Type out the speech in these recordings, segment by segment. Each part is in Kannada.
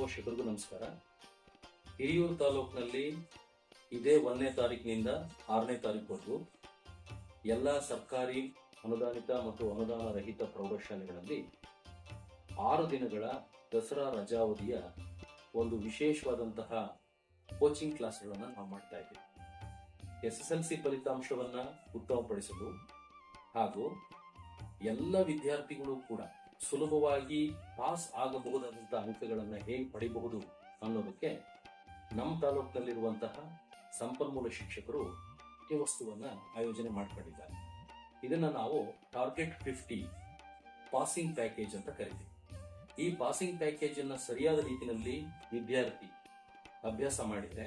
ಪೋಷಕರಿಗೂ ನಮಸ್ಕಾರ. ಹಿರಿಯೂರು ತಾಲೂಕಿನಲ್ಲಿ ಇದೇ ಒಂದನೇ ತಾರೀಕಿನಿಂದ ಆರನೇ ತಾರೀಕುವರೆಗೂ ಎಲ್ಲ ಸರ್ಕಾರಿ ಅನುದಾನಿತ ಮತ್ತು ಅನುದಾನ ರಹಿತ ಪ್ರೌಢಶಾಲೆಗಳಲ್ಲಿ ಆರು ದಿನಗಳ ದಸರಾ ರಜಾವಧಿಯ ಒಂದು ವಿಶೇಷವಾದಂತಹ ಕೋಚಿಂಗ್ ಕ್ಲಾಸ್ಗಳನ್ನು ನಾವು ಮಾಡ್ತಾ ಇದ್ದೀವಿ. ಎಸ್ ಎಸ್ ಎಲ್ ಸಿ ಫಲಿತಾಂಶವನ್ನು ಉತ್ತಮಪಡಿಸಲು ಹಾಗೂ ಎಲ್ಲ ವಿದ್ಯಾರ್ಥಿಗಳು ಕೂಡ ಸುಲಭವಾಗಿ ಪಾಸ್ ಆಗಬಹುದಾದಂತಹ ಅಂಕಗಳನ್ನು ಹೇಗೆ ಪಡಿಬಹುದು ಅನ್ನೋದಕ್ಕೆ ನಮ್ಮ ತಾಲೂಕಿನಲ್ಲಿರುವಂತಹ ಸಂಪನ್ಮೂಲ ಶಿಕ್ಷಕರು ಈ ವಸ್ತುವನ್ನ ಆಯೋಜನೆ ಮಾಡಿಕೊಂಡಿದ್ದಾರೆ. ಇದನ್ನ ನಾವು ಟಾರ್ಗೆಟ್ ಫಿಫ್ಟಿ ಪಾಸಿಂಗ್ ಪ್ಯಾಕೇಜ್ ಅಂತ ಕರಿತೀವಿ. ಈ ಪಾಸಿಂಗ್ ಪ್ಯಾಕೇಜ್ ಅನ್ನು ಸರಿಯಾದ ರೀತಿಯಲ್ಲಿ ವಿದ್ಯಾರ್ಥಿ ಅಭ್ಯಾಸ ಮಾಡಿದ್ರೆ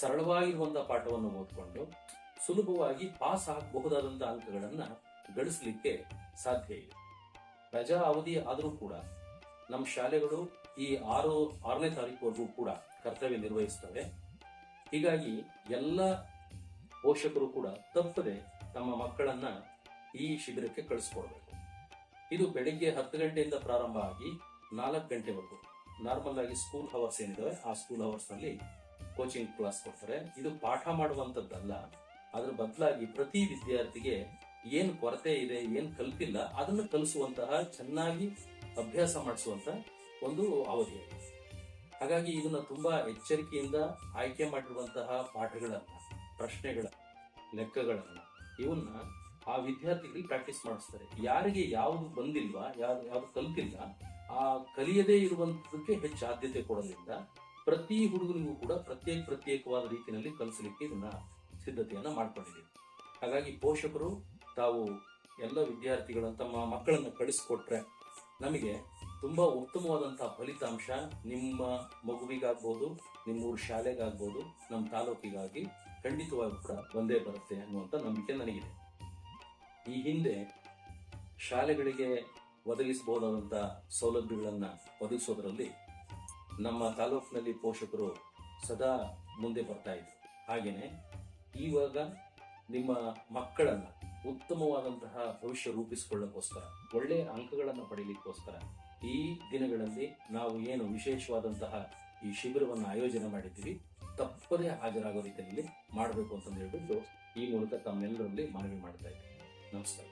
ಸರಳವಾಗಿರುವಂತಹ ಪಾಠವನ್ನು ಓದ್ಕೊಂಡು ಸುಲಭವಾಗಿ ಪಾಸ್ ಆಗಬಹುದಾದಂತಹ ಅಂಕಗಳನ್ನು ಗಳಿಸಲಿಕ್ಕೆ ಸಾಧ್ಯ ಇದೆ. ರಜಾ ಅವಧಿ ಆದರೂ ಕೂಡ ನಮ್ಮ ಶಾಲೆಗಳು ಈ ಆರು, ಆರನೇ ತಾರೀಕುವರೆಗೂ ಕೂಡ ಕರ್ತವ್ಯ ನಿರ್ವಹಿಸ್ತವೆ ಹೀಗಾಗಿ ಎಲ್ಲ ಪೋಷಕರು ಕೂಡ ತಪ್ಪದೆ ತಮ್ಮ ಮಕ್ಕಳನ್ನ ಈ ಶಿಬಿರಕ್ಕೆ ಕಳಿಸ್ಕೊಡ್ಬೇಕು. ಇದು ಬೆಳಿಗ್ಗೆ ಹತ್ತು ಗಂಟೆಯಿಂದ ಪ್ರಾರಂಭ ಆಗಿ ನಾಲ್ಕು ಗಂಟೆವರೆಗೂ. ನಾರ್ಮಲ್ ಆಗಿ ಸ್ಕೂಲ್ ಅವರ್ಸ್ ಏನಿದಾವೆ, ಆ ಸ್ಕೂಲ್ ಅವರ್ಸ್ನಲ್ಲಿ ಕೋಚಿಂಗ್ ಕ್ಲಾಸ್ ಕೊಡ್ತಾರೆ. ಇದು ಪಾಠ ಮಾಡುವಂತದ್ದಲ್ಲ, ಅದ್ರ ಬದಲಾಗಿ ಪ್ರತಿ ವಿದ್ಯಾರ್ಥಿಗೆ ಏನ್ ಕೊರತೆ ಇದೆ, ಏನ್ ಕಲ್ತಿಲ್ಲ ಅದನ್ನು ಕಲಿಸುವಂತಹ, ಚೆನ್ನಾಗಿ ಅಭ್ಯಾಸ ಮಾಡಿಸುವಂತ ಒಂದು ಅವಧಿ ಹಾಗಾಗಿ ಇದನ್ನ ತುಂಬಾ ಎಚ್ಚರಿಕೆಯಿಂದ ಆಯ್ಕೆ ಮಾಡಿರುವಂತಹ ಪಾಠಗಳನ್ನ ಪ್ರಶ್ನೆಗಳ ಲೆಕ್ಕಗಳನ್ನ ಇವನ್ನ ಆ ವಿದ್ಯಾರ್ಥಿಗಳಿಗೆ ಪ್ರಾಕ್ಟೀಸ್ ಮಾಡಿಸ್ತಾರೆ. ಯಾರಿಗೆ ಯಾವುದು ಬಂದಿಲ್ವಾ ಯಾವ್ದು ಯಾವ್ದು ಕಲ್ತಿಲ್ಲ ಆ ಕಲಿಯದೇ ಇರುವಂತದಕ್ಕೆ ಹೆಚ್ಚು ಆದ್ಯತೆ ಕೊಡೋದ್ರಿಂದ ಪ್ರತಿ ಹುಡುಗನಿಗೂ ಕೂಡ ಪ್ರತ್ಯೇಕ ಪ್ರತ್ಯೇಕವಾದ ರೀತಿಯಲ್ಲಿ ಕಲಿಸಲಿಕ್ಕೆ ಇದನ್ನ ಸಿದ್ಧತೆಯನ್ನ ಮಾಡ್ಕೊಂಡಿದ್ದೀವಿ. ಹಾಗಾಗಿ ಪೋಷಕರು ತಾವು ಎಲ್ಲ ವಿದ್ಯಾರ್ಥಿಗಳನ್ನು ತಮ್ಮ ಮಕ್ಕಳನ್ನು ಕಳಿಸ್ಕೊಟ್ರೆ ನಮಗೆ ತುಂಬ ಉತ್ತಮವಾದಂತಹ ಫಲಿತಾಂಶ ನಿಮ್ಮ ಮಗುವಿಗಾಗ್ಬೋದು ನಿಮ್ಮ ಊರ ಶಾಲೆಗಾಗ್ಬೋದು, ನಮ್ಮ ತಾಲೂಕಿಗಾಗಿ ಖಂಡಿತವಾಗಿ ಕೂಡ ಬಂದೇ ಬರುತ್ತೆ ಅನ್ನುವಂಥ ನಂಬಿಕೆ ನನಗಿದೆ. ಈ ಹಿಂದೆ ಶಾಲೆಗಳಿಗೆ ಒದಗಿಸಬಹುದಾದಂಥ ಸೌಲಭ್ಯಗಳನ್ನು ಒದಗಿಸೋದ್ರಲ್ಲಿ ನಮ್ಮ ತಾಲೂಕಿನಲ್ಲಿ ಪೋಷಕರು ಸದಾ ಮುಂದೆ ಬರ್ತಾ ಇದ್ರು. ಹಾಗೆಯೇ ಈವಾಗ ನಿಮ್ಮ ಮಕ್ಕಳನ್ನ ಉತ್ತಮವಾದಂತಹ ಭವಿಷ್ಯ ರೂಪಿಸಿಕೊಳ್ಳಕ್ಕೋಸ್ಕರ ಒಳ್ಳೆಯ ಅಂಕಗಳನ್ನು ಪಡೀಲಿಕ್ಕೋಸ್ಕರ ಈ ದಿನಗಳಲ್ಲಿ ನಾವು ಏನು ವಿಶೇಷವಾದಂತಹ ಈ ಶಿಬಿರವನ್ನು ಆಯೋಜನೆ ಮಾಡಿದ್ದೀವಿ, ತಪ್ಪದೇ ಹಾಜರಾಗೋ ರೀತಿಯಲ್ಲಿ ಮಾಡಬೇಕು ಅಂತಂದು ಹೇಳ್ಬಿಟ್ಟು ಈ ಮೂಲಕ ತಮ್ಮೆಲ್ಲರಲ್ಲಿ ಮನವಿ ಮಾಡ್ತಾ ಇದ್ದೀನಿ. ನಮಸ್ಕಾರ.